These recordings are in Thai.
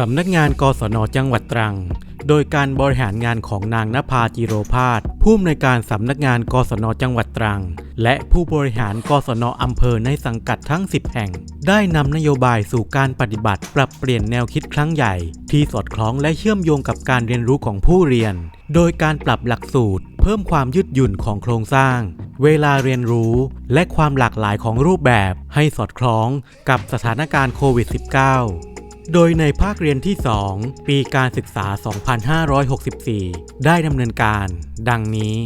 สำนักงานกศนจังหวัดตรัง โดยการบริหารงานของนางนภาจิโรพาสผู้อำนวยการสำนักงานกศนจังหวัดตรัง และผู้บริหารกศนอำเภอในสังกัดทั้ง 10 แห่ง ได้นำนโยบายสู่การปฏิบัติ ปรับเปลี่ยนแนวคิดครั้งใหญ่ ที่สอดคล้องและเชื่อมโยงกับการเรียนรู้ของผู้เรียน โดยการปรับหลักสูตร เพิ่มความยืดหยุ่นของโครงสร้าง เวลาเรียนรู้ และความหลากหลายของรูปแบบ ให้สอดคล้องกับสถานการณ์โควิด -19 โดยในภาคเรียนที่ 2 ปีการศึกษา 2564 ได้ดำเนินการ ดังนี้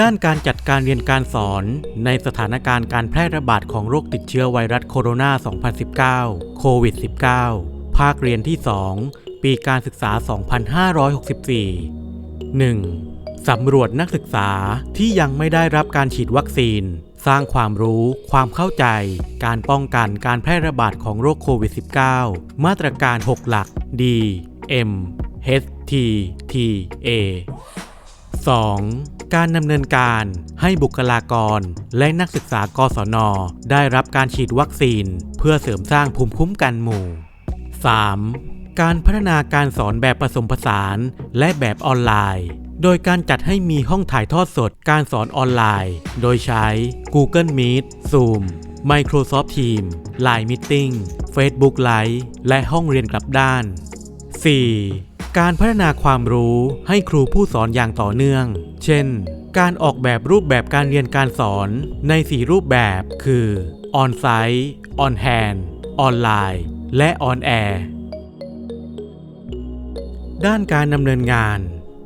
ด้านการจัดการเรียนการสอนในสถานการณ์การแพร่ระบาดของโรคติดเชื้อไวรัสโคโรนา 2019 โควิด -19 ภาคเรียนที่ 2 ปีการศึกษา 2564 1. สำรวจนักศึกษาที่ยังไม่ได้รับการฉีดวัคซีน สร้างความรู้ ความเข้าใจ การป้องกันการแพร่ระบาดของโรคโควิด -19 มาตรการ 6 หลัก D M H T T A 2. การดำเนินการให้บุคลากร และนักศึกษากศน ได้รับการฉีดวัคซีน เพื่อเสริมสร้างภูมิคุ้มกันหมู่ 3. การพัฒนาการสอนแบบผสมผสานและแบบออนไลน์ โดยการจัดให้มีห้องถ่ายทอดสดการสอนออนไลน์ โดยใช้ Google Meet Zoom Microsoft Teams Line Meeting Facebook Live และห้องเรียนกลับด้าน 4. การพัฒนาความรู้ให้ครูผู้สอนอย่างต่อเนื่อง เช่น การออกแบบรูปแบบการเรียนการสอนใน 4 รูปแบบคือ On-site On-hand ออนไลน์ และ On-air ด้านการดำเนินงาน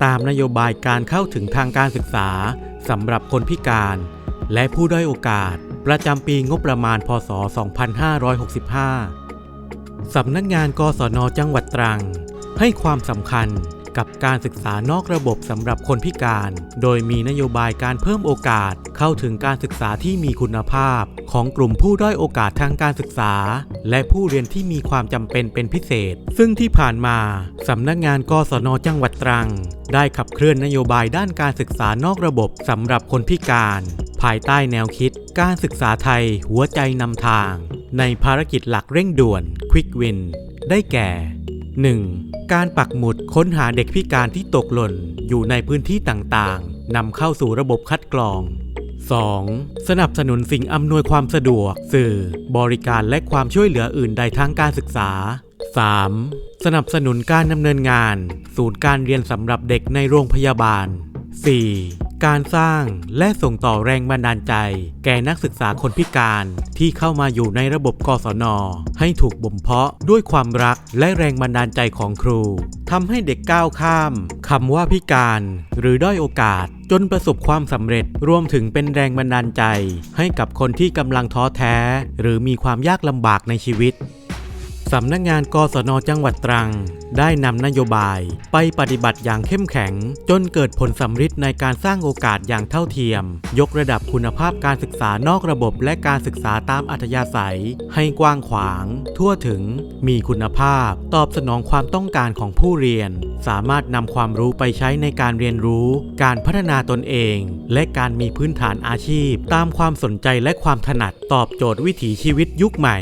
ตามนโยบายการเข้าถึงทางการศึกษาสำหรับคนพิการ และผู้ด้อยโอกาส ประจำปีงบประมาณ พศ 2565 สำนักงานกศนจังหวัดตรัง ให้ความสำคัญ กับการศึกษานอกระบบสำหรับคนพิการ โดยมีนโยบายการเพิ่มโอกาสเข้าถึงการศึกษาที่มีคุณภาพ ของกลุ่มผู้ด้อยโอกาสทางการศึกษา และผู้เรียนที่มีความจำเป็นเป็นพิเศษ ซึ่งที่ผ่านมาสำนักงานกศนจังหวัดตรัง ได้ขับเคลื่อนนโยบายด้านการศึกษานอกระบบสำหรับคนพิการ ภายใต้แนวคิด การศึกษาไทยหัวใจนำทาง ในภารกิจหลักเร่งด่วน Quick Win ได้แก่ 1. การปักหมุดค้นหาเด็กพิการที่ตกหล่นอยู่ในพื้นที่ต่างๆ นำเข้าสู่ระบบคัดกรอง 2. สนับสนุนสิ่งอำนวยความสะดวก สื่อ บริการและความช่วยเหลืออื่นใดทางการศึกษา 3. สนับสนุนการดำเนินงาน ศูนย์การเรียนสำหรับเด็กในโรงพยาบาล 4. การสร้างและส่งต่อแรงบันดาลใจ แก่นักศึกษาคนพิการที่เข้ามาอยู่ในระบบกศน ให้ถูกบ่มเพาะด้วยความรักและแรงบันดาลใจของครูทำให้เด็กก้าวข้ามคำว่าพิการหรือด้อยโอกาสจนประสบความสำเร็จรวมถึงเป็นแรงบันดาลใจ ให้กับคนที่กำลังท้อแท้ หรือมีความยากลำบากในชีวิต สำนักงานกศนจังหวัดตรัง ได้นำนโยบายไปปฏิบัติอย่างเข้มแข็ง จนเกิดผลสำฤทธิ์ในการสร้างโอกาสอย่างเท่าเทียม ยกระดับคุณภาพการศึกษานอกระบบและการศึกษาตามอัธยาศัย ให้กว้างขวาง ทั่วถึง มีคุณภาพ ตอบสนองความต้องการของผู้เรียน สามารถนำความรู้ไปใช้ในการเรียนรู้ การพัฒนาตนเอง และการมีพื้นฐานอาชีพ ตามความสนใจและความถนัดตอบโจทย์วิถีชีวิตยุคใหม่